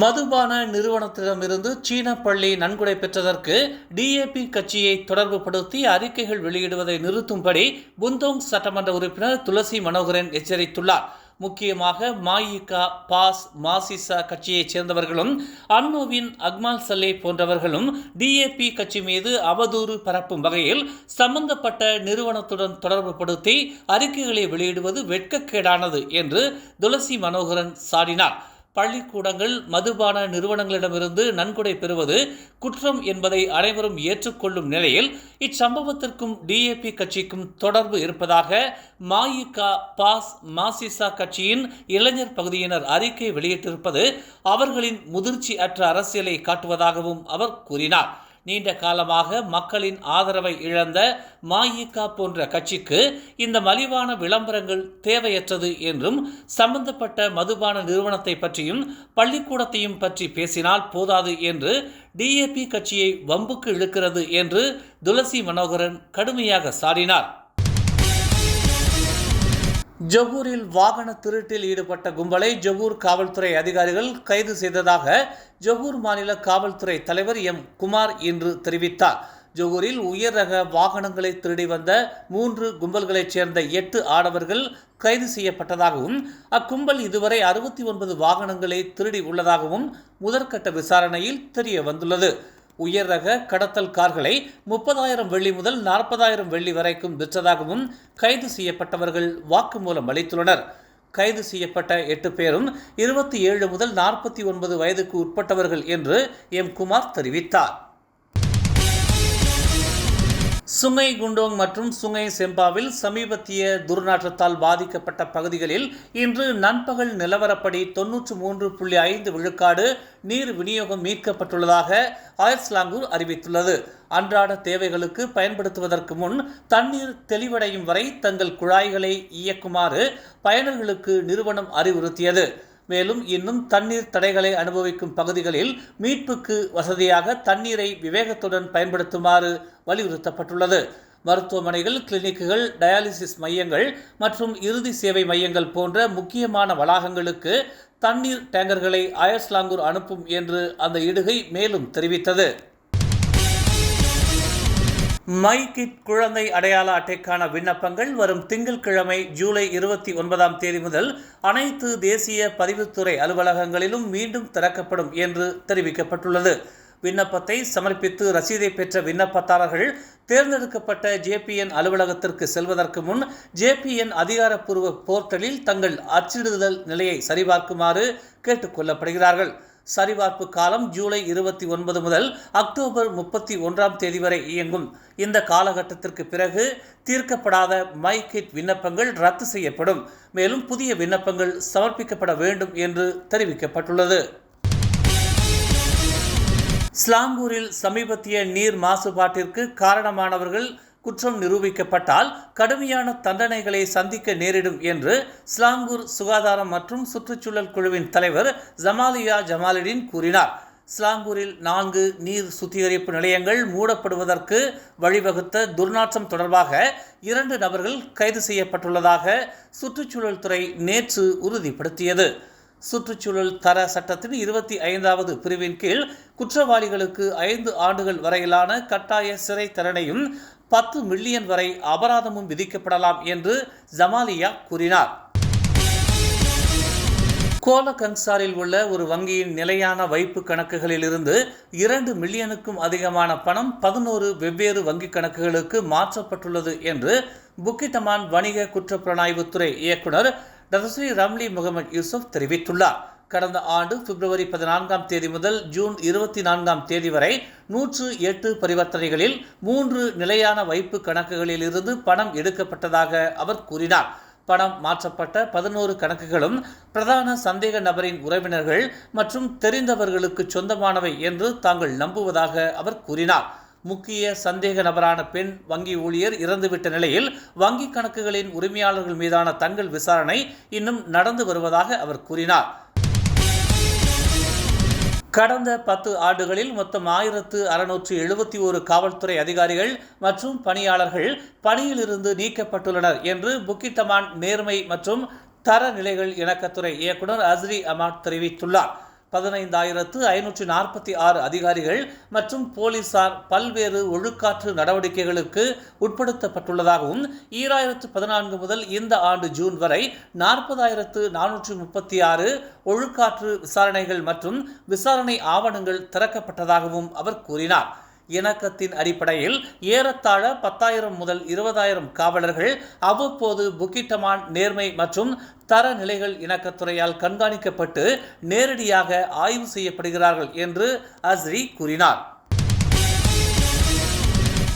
மதுபான நிறுவனத்திடமிருந்து சீன பள்ளி நன்கொடை பெற்றதற்கு டிஏபி கட்சியை தொடர்புபடுத்தி அறிக்கைகள் வெளியிடுவதை நிறுத்தும்படி புந்தோங் சட்டமன்ற உறுப்பினர் துளசி மனோகரன் எச்சரித்துள்ளார். முக்கியமாக மாயிகா பாஸ் மாசிசா கட்சியைச் சேர்ந்தவர்களும் அன்னோவின் அக்மால் சல்லே போன்றவர்களும் டிஏபி கட்சி மீது அவதூறு பரப்பும் வகையில் சம்பந்தப்பட்ட நிறுவனத்துடன் தொடர்புபடுத்தி அறிக்கைகளை வெளியிடுவது வெட்கக்கேடானது என்று துளசி மனோகரன் சாடினார். பள்ளிக்கூடங்கள் மதுபான நிறுவனங்களிடமிருந்து நன்கொடை பெறுவது குற்றம் என்பதை அனைவரும் ஏற்றுக்கொள்ளும் நிலையில் இச்சம்பவத்திற்கும் டிஏபி கட்சிக்கும் தொடர்பு இருப்பதாக மாயிகா பாஸ் மாசிசா கட்சியின் இளைஞர் பகுதியினர் அறிக்கை வெளியிட்டிருப்பது அவர்களின் முதிர்ச்சி அற்ற அரசியலை காட்டுவதாகவும் அவர் கூறினார். நீண்ட காலமாக மக்களின் ஆதரவை இழந்த மாயிகா போன்ற கட்சிக்கு இந்த மலிவான விளம்பரங்கள் தேவையற்றது என்றும் சம்பந்தப்பட்ட மதுபான நிறுவனத்தை பற்றியும் பள்ளிக்கூடத்தையும் பற்றி பேசினால் போதாது என்று டிஏபி கட்சியை வம்புக்கு இழுக்கிறது என்று துளசி மனோகரன் கடுமையாக சாடினார். ஜொகூரில் வாகன திருட்டில் ஈடுபட்ட கும்பலை ஜவூர் காவல்துறை அதிகாரிகள் கைது செய்ததாக ஜவூர் மாநில காவல்துறை தலைவர் எம். குமார் இன்று தெரிவித்தார். ஜொகூரில் உயர் ரக வாகனங்களை திருடி வந்த மூன்று கும்பல்களைச் சேர்ந்த எட்டு ஆடவர்கள் கைது செய்யப்பட்டதாகவும் அக்கும்பல் இதுவரை அறுபத்தி ஒன்பது வாகனங்களை திருடி உள்ளதாகவும் முதற்கட்ட விசாரணையில் தெரிய வந்துள்ளது. உயர் ரக கடத்தல் கார்களை முப்பதாயிரம் வெள்ளி முதல் நாற்பதாயிரம் வெள்ளி வரைக்கும் விற்றதாகவும் கைது செய்யப்பட்டவர்கள் வாக்குமூலம் அளித்துள்ளனர். கைது செய்யப்பட்ட எட்டு பேரும் இருபத்தி ஏழு முதல் நாற்பத்தி ஒன்பது வயதுக்கு உட்பட்டவர்கள் என்று எம். குமார் தெரிவித்தார். சுங்கை குண்டோங் மற்றும் சுங்கை செம்பாவில் சமீபத்திய துர்நாற்றத்தால் பாதிக்கப்பட்ட பகுதிகளில் இன்று நண்பகல் நிலவரப்படி தொன்னூற்று மூன்று புள்ளி ஐந்து விழுக்காடு நீர் விநியோகம் மீட்கப்பட்டுள்ளதாக அயர்ஸ்லாங்கூர் அறிவித்துள்ளது. அன்றாட தேவைகளுக்கு பயன்படுத்துவதற்கு முன் தண்ணீர் தெளிவடையும் வரை தங்கள் குழாய்களை இயக்குமாறு பயனர்களுக்கு நிறுவனம் அறிவுறுத்தியது. மேலும் இன்னும் தண்ணீர் தடைகளை அனுபவிக்கும் பகுதிகளில் மீட்புக்கு வசதியாக தண்ணீரை விவேகத்துடன் பயன்படுத்துமாறு வலியுறுத்தப்பட்டுள்ளது. மருத்துவமனைகள் கிளினிக்குகள் டயாலிசிஸ் மையங்கள் மற்றும் இறுதி சேவை மையங்கள் போன்ற முக்கியமான வளாகங்களுக்கு தண்ணீர் டேங்கர்களை அயர்ஸ்லாங்கூர் அனுப்பும் என்று அந்த இடுகை மேலும் தெரிவித்தது. மை கிட் குழந்தை அடையாள அட்டைக்கான விண்ணப்பங்கள் வரும் திங்கட்கிழமை ஜூலை இருபத்தி ஒன்பதாம் தேதி முதல் அனைத்து தேசிய பதிவுத்துறை அலுவலகங்களிலும் மீண்டும் திறக்கப்படும் என்று தெரிவிக்கப்பட்டுள்ளது. விண்ணப்பத்தை சமர்ப்பித்து ரசீதை பெற்ற விண்ணப்பதாரர்கள் தேர்ந்தெடுக்கப்பட்ட ஜேபிஎன் அலுவலகத்திற்கு செல்வதற்கு முன் ஜேபிஎன் அதிகாரப்பூர்வ போர்ட்டலில் தங்கள் அச்சிடுதல் நிலையை சரிபார்க்குமாறு கேட்டுக்கொள்ளப்படுகிறார்கள் சரிபார்ப்பு காலம் ஜூலை இருபத்தி ஒன்பது முதல் அக்டோபர் முப்பத்தி ஒன்றாம் தேதி வரை இயங்கும். இந்த காலகட்டத்திற்கு பிறகு தீர்க்கப்படாத மை கிட் விண்ணப்பங்கள் ரத்து செய்யப்படும். மேலும் புதிய விண்ணப்பங்கள் சமர்ப்பிக்கப்பட வேண்டும் என்று தெரிவிக்கப்பட்டுள்ளது. ஸ்லாங்கூரில் சமீபத்திய நீர் மாசுபாட்டிற்கு காரணமானவர்கள் குற்றம் நிரூபிக்கப்பட்டால் கடுமையான தண்டனைகளை சந்திக்க நேரிடும் என்று ஸ்லாங்கூர் சுகாதாரம் மற்றும் சுற்றுச்சூழல் குழுவின் தலைவர் ஜமாலியா ஜமாலுடின் கூறினார். ஸ்லாங்கூரில் நான்கு நீர் சுத்திகரிப்பு நிலையங்கள் மூடப்படுவதற்கு வழிவகுத்த துர்நாற்றம் தொடர்பாக இரண்டு நபர்கள் கைது செய்யப்பட்டுள்ளதாக சுற்றுச்சூழல் துறை நேற்று உறுதிப்படுத்தியது. சுற்றுச்சூழல் தர சட்டத்தின் இருபத்தி ஐந்தாவது பிரிவின் கீழ் குற்றவாளிகளுக்கு ஐந்து ஆண்டுகள் வரையிலான கட்டாய சிறை தண்டனையும் பத்து மில்லியன் வரை அபராதமும் விதிக்கப்படலாம் என்று ஜமாலியா கூறினார். கோலகங்சாரில் உள்ள ஒரு வங்கியின் நிலையான வைப்பு கணக்குகளில் இருந்து இரண்டு மில்லியனுக்கும் அதிகமான பணம் பதினோரு வெவ்வேறு வங்கிக் கணக்குகளுக்கு மாற்றப்பட்டுள்ளது என்று புக்கிட்டமான் வணிக குற்றப்புலனாய்வுத்துறை இயக்குனர் டதஸ்ரீ ரம்லி முகமது யூசுப் தெரிவித்துள்ளார். கடந்த ஆண்டு பிப்ரவரி பதினான்காம் தேதி முதல் ஜூன் இருபத்தி நான்காம் தேதி வரை நூற்று எட்டு பரிவர்த்தனைகளில் மூன்று நிலையான வைப்பு கணக்குகளில் இருந்து பணம் எடுக்கப்பட்டதாக அவர் கூறினார். பணம் மாற்றப்பட்ட பதினோரு கணக்குகளும் பிரதான சந்தேக நபரின் உறவினர்கள் மற்றும் தெரிந்தவர்களுக்கு சொந்தமானவை என்று தாங்கள் நம்புவதாக அவர் கூறினார். முக்கிய சந்தேக நபரான பெண் வங்கி ஊழியர் இறந்துவிட்ட நிலையில் வங்கி கணக்குகளின் உரிமையாளர்கள் மீதான தங்கள் விசாரணை இன்னும் நடந்து வருவதாக அவர் கூறினார். கடந்த பத்து ஆண்டுகளில் மொத்தம் ஆயிரத்து அறுநூற்று எழுபத்தி ஒரு காவல்துறை அதிகாரிகள் மற்றும் பணியாளர்கள் பணியிலிருந்து நீக்கப்பட்டுள்ளனர் என்று புக்கித்தமான் நேர்மை மற்றும் தரநிலைகள் இணக்கத்துறை இயக்குனர் அஸ்ரி அமாட் தெரிவித்துள்ளார். பதினைந்தாயிரத்து ஐநூற்று நாற்பத்தி ஆறு அதிகாரிகள் மற்றும் போலீசார் பல்வேறு ஒழுக்காற்று நடவடிக்கைகளுக்கு உட்படுத்தப்பட்டுள்ளதாகவும் ஈராயிரத்து பதினான்கு முதல் இந்த ஆண்டு ஜூன் வரை நாற்பதாயிரத்து நானூற்று முப்பத்தி ஆறு ஒழுக்காற்று விசாரணைகள் மற்றும் விசாரணை ஆவணங்கள் திறக்கப்பட்டதாகவும் அவர் கூறினார். இணக்கத்தின் அடிப்படையில் ஏறத்தாழ பத்தாயிரம் முதல் இருபதாயிரம் காவலர்கள் அவ்வப்போது புக்கிட்டமான் நேர்மை மற்றும் தரநிலைகள் இணக்கத்துறையால் கண்காணிக்கப்பட்டு நேரடியாக ஆய்வு செய்யப்படுகிறார்கள் என்று அஸ்ரி கூறினார்.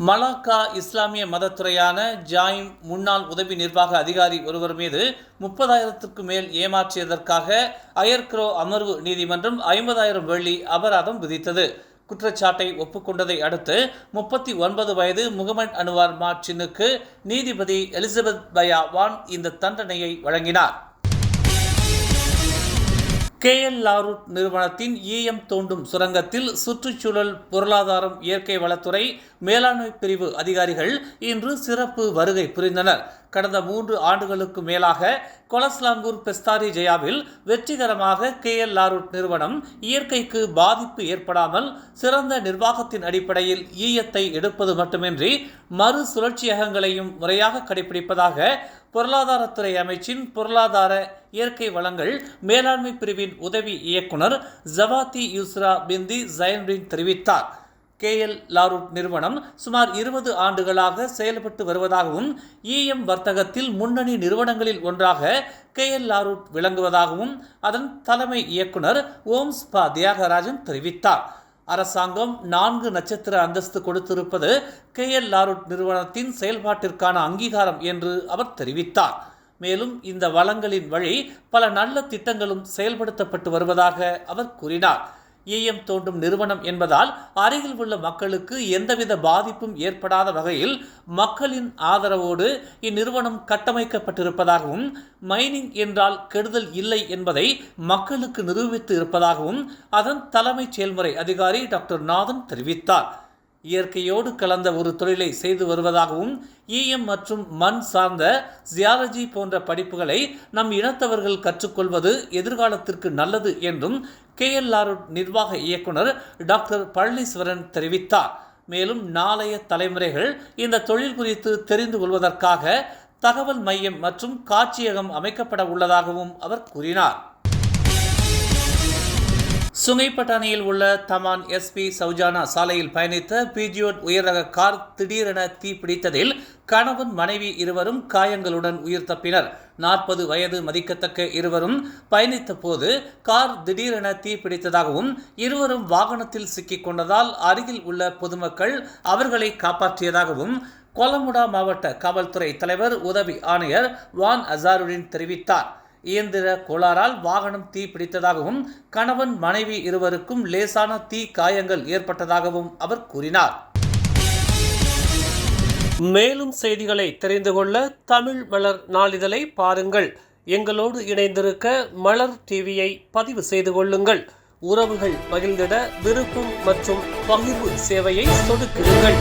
மலாக்கா இஸ்லாமிய மதத்துறையான ஜாயிம் முன்னாள் உதவி நிர்வாக அதிகாரி ஒருவர் மீது முப்பதாயிரத்திற்கு மேல் ஏமாற்றியதற்காக அயர்க்ரோ அமர்வு நீதிமன்றம் ஐம்பதாயிரம் வெள்ளி அபராதம் விதித்தது. குற்றச்சாட்டை ஒப்புக்கொண்டதை அடுத்து முப்பத்தி ஒன்பது வயது முகமது அனுவார் மார்டினுக்கு நீதிபதி எலிசபெத் பயா வான் இந்த தண்டனையை வழங்கினார். கேஎல் லாரூட் நிறுவனத்தின் ஈயம் தோண்டும் சுரங்கத்தில் சுற்றுச்சூழல் பொருளாதாரம் இயற்கை வளத்துறை மேலாண்மை பிரிவு அதிகாரிகள் இன்று சிறப்பு வருகை புரிந்தனர். கடந்த மூன்று ஆண்டுகளுக்கு மேலாக கொலஸ்லாங்கூர் பெஸ்தாரி ஜெயாவில் வெற்றிகரமாக கேஎல் லாரூட் நிறுவனம் இயற்கைக்கு பாதிப்பு ஏற்படாமல் சிறந்த நிர்வாகத்தின் அடிப்படையில் ஈயத்தை எடுப்பது மட்டுமின்றி மறு சுழற்சியகங்களையும் முறையாக கடைபிடிப்பதாக பொருளாதாரத்துறை அமைச்சின் பொருளாதார இயற்கை வளங்கள் மேலாண்மை பிரிவின் உதவி இயக்குனர் ஜவாத்தி யூஸ்ரா பிந்தி ஜயன்பின் தெரிவித்தார். கேஎல் லாரூட் நிறுவனம் சுமார் இருபது ஆண்டுகளாக செயல்பட்டு வருவதாகவும் இஎம் வர்த்தகத்தில் முன்னணி நிறுவனங்களில் ஒன்றாக கேஎல் லாரூட் விளங்குவதாகவும் அதன் தலைமை இயக்குனர் ஓம்ஸ் பா. தியாகராஜன் தெரிவித்தார். அரசாங்கம் நான்கு நட்சத்திர அந்தஸ்து கொடுத்திருப்பது கேஎல் லாரூட் நிறுவனத்தின் செயல்பாட்டிற்கான அங்கீகாரம் என்று அவர் தெரிவித்தார். மேலும் இந்த வளங்களின் வழி பல நல்ல திட்டங்களும் செயல்படுத்தப்பட்டு வருவதாக அவர் கூறினார். ஈயம் தோண்டும் நிறுவனம் என்பதால் அருகில் உள்ள மக்களுக்கு எந்தவித பாதிப்பும் ஏற்படாத வகையில் மக்களின் ஆதரவோடு இந்நிறுவனம் கட்டமைக்கப்பட்டிருப்பதாகவும் மைனிங் என்றால் கெடுதல் இல்லை என்பதை மக்களுக்கு நிரூபித்து இருப்பதாகவும் அதன் தலைமைச் செயல்முறை அதிகாரி டாக்டர் நாதன் தெரிவித்தார். இயற்கையோடு கலந்த ஒரு தொழிலை செய்து வருவதாகவும் ஈயம் மற்றும் மண் சார்ந்த ஜியாலஜி போன்ற படிப்புகளை நம் இனத்தவர்கள் கற்றுக்கொள்வது எதிர்காலத்திற்கு நல்லது என்றும் கேஎல்ஆர் நிர்வாக இயக்குனர் டாக்டர் பழனீஸ்வரன் தெரிவித்தார். மேலும் நாளைய தலைமுறைகள் இந்த தொழில் குறித்து தெரிந்து கொள்வதற்காக தகவல் மையம் மற்றும் காட்சியகம் அமைக்கப்பட உள்ளதாகவும் அவர் கூறினார். சுங்கைப்பட்டாணியில் உள்ள தமான் எஸ்பி சௌஜானா சாலையில் பயணித்த பிஜியோட் உயரக கார் திடீரென தீப்பிடித்ததில் கணவன் மனைவி இருவரும் காயங்களுடன் உயிர் தப்பினர். நாற்பது வயது மதிக்கத்தக்க இருவரும் பயணித்த போது கார் திடீரென தீப்பிடித்ததாகவும் இருவரும் வாகனத்தில் சிக்கிக் கொண்டதால் அருகில் உள்ள பொதுமக்கள் அவர்களை காப்பாற்றியதாகவும் கொலமுடா மாவட்ட காவல்துறை தலைவர் உதவி ஆணையர் வான் அசாருடின் தெரிவித்தார். இயந்திர கோளாறால் வாகனம் தீ பிடித்ததாகவும் கணவன் மனைவி இருவருக்கும் லேசான தீ காயங்கள் ஏற்பட்டதாகவும் அவர் கூறினார். மேலும் செய்திகளை தெரிந்து கொள்ள தமிழ் மலர் நாளிதழை பாருங்கள். எங்களோடு இணைந்திருக்க மலர் டிவியை பதிவு செய்து கொள்ளுங்கள். உறவுகள் மகிழ்ந்திட விருப்பம் மற்றும் பகிர்வு சேவையை சொடுக்குங்கள்